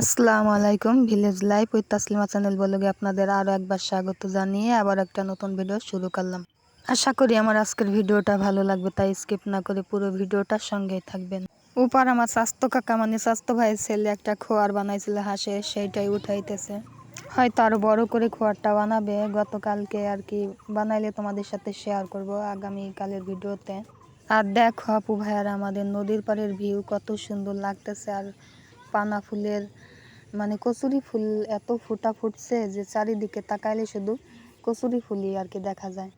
আসসালামু আলাইকুম village life with Taslima channel বলগে আপনাদের আরও একবার স্বাগত জানিয়ে আবার একটা নতুন ভিডিও শুরু করলাম। আশা করি আমার আজকের ভিডিওটা ভালো লাগবে, তাই স্কিপ না করে পুরো ভিডিওটার সঙ্গেই থাকবেন। উপার আমার স্বাস্থ্য কাকা মানে স্বাস্থ্য ভাইয়ের ছেলে একটা খোয়ার বানাইছিল হাসে, সেইটাই উঠাইতেছে। হয়তো আরও বড় করে খোয়ারটা বানাবে, গতকালকে আর কি বানাইলে তোমাদের সাথে শেয়ার করব আগামীকালের ভিডিওতে। আর দেখো আপু ভাইয়ার, আমাদের নদীর পাড়ের ভিউ কত সুন্দর লাগতেছে, আর পানা ফুলের মানে কচুরি ফুল এত ফুটা ফুটছে যে চারিদিকে তাকাইলে শুধু কচুরি ফুলই আর কি দেখা যায়।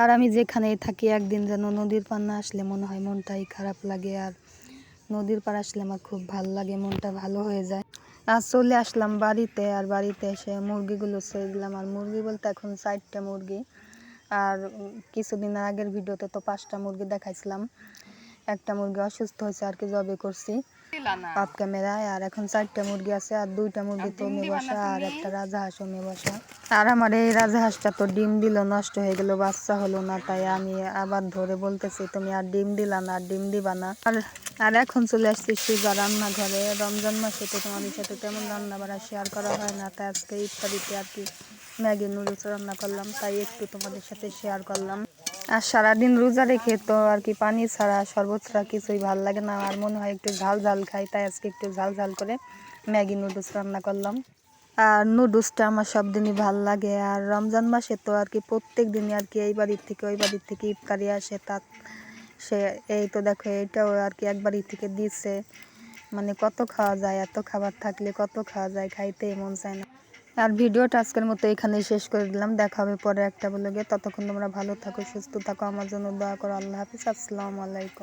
আর আমি যেখানেই থাকি একদিন যেন নদীর পার না আসলে মনে হয় মনটাই খারাপ লাগে আর নদীর পার আসলে আমার খুব ভালো লাগে, মনটা ভালো হয়ে যায়। আর চলে আসলাম বাড়িতে আর বাড়িতে এসে মুরগিগুলো ছেড়ে দিলাম আর মুরগি বলতে এখন চারটে মুরগি। আর কিছুদিন আগের ভিডিওতে তো পাঁচটা মুরগি দেখাইছিলাম। একটা মুরগি অসুস্থ হয়েছে আর কি জবে করছি। অফ ক্যামেরায় আর এখন চারটা মুরগি আছে আর দুইটা মুরগি তো মে বসা আর একটা রাজাহাঁসও মে বসা। আর আমার এই রাজাহাঁসটা তো ডিম দিল নষ্ট হয়ে গেল বাচ্চা হলো না তাই আমি আবার ধরে বলতেছি তুমি আর ডিম দিলা না আর ডিম দিবা না। আর আর এখন চলে আসছি সুজা রান্নাঘরে। রমজান মাসে তো তোমাদের সাথে তেমন রান্না বাড়া শেয়ার করা হয় না তাই আজকে ইত্যাদিতে আর কি ম্যাগি নুডলস রান্না করলাম তাই একটু তোমাদের সাথে শেয়ার করলাম। আর সারাদিন রোজা রেখে তো আর কি পানি ছাড়া, শরবত ছাড়া কিছুই ভালো লাগে না। আর মনে হয় একটু ঝাল ঝাল খাই, তাই আজকে একটু ঝাল ঝাল করে ম্যাগি নুডলস রান্না করলাম। আর নুডলসটা আমার সব দিনই ভালো লাগে। আর রমজান মাসে তো আর কি প্রত্যেক দিনই আর কি এই বাড়ির থেকে, ওই বাড়ির থেকে ইফতারি আসে, তা সে এই তো দেখো এইটাও আর কি এক বাড়ি থেকে দিচ্ছে মানে কত খাওয়া যায়, এত খাবার থাকলে কত খাওয়া যায় খাইতেই মন চায় না। আর ভিডিওটা আজকের মতো এখানেই শেষ করে দিলাম। দেখা হবে পরে একটা বলে গিয়ে ততক্ষণ তোমরা ভালো থাকো, সুস্থ থাকো। আমার জন্য দয়া করো। আল্লাহ হাফিজ। আসসালামু আলাইকুম।